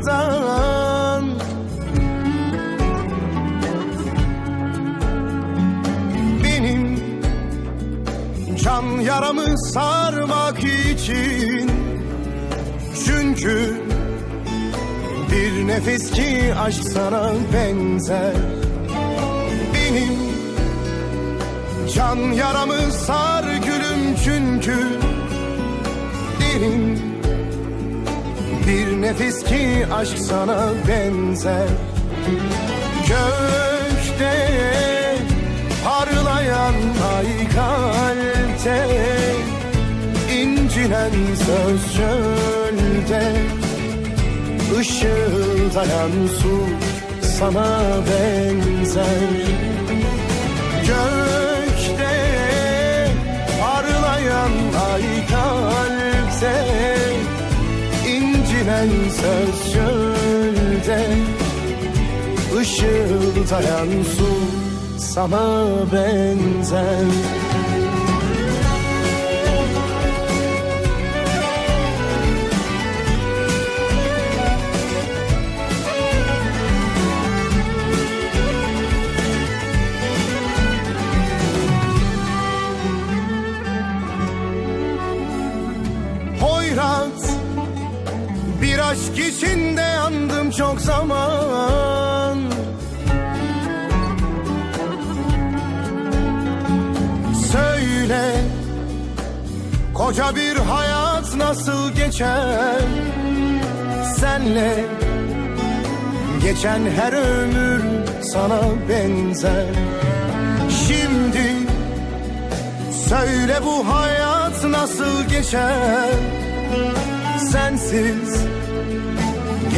buradan Benim can yaramı sarmak için Çünkü bir nefes ki aşk sana benzer. Benim can yaramı sar gülüm çünkü Derin bir nefes ki aşk sana benzer. Gökte parlayan ay kalpte incinen söz çölde Işıldayan su sana benzer söz çölde Işıldayan su sana benzer aşk içinde yandım çok zaman. Söyle Koca bir hayat nasıl geçer? Senle Geçen her ömür sana benzer. Şimdi Söyle bu hayat nasıl geçer? Sensiz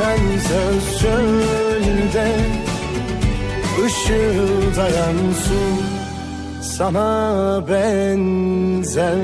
incinen söz çölde Işıldayan su sana benzer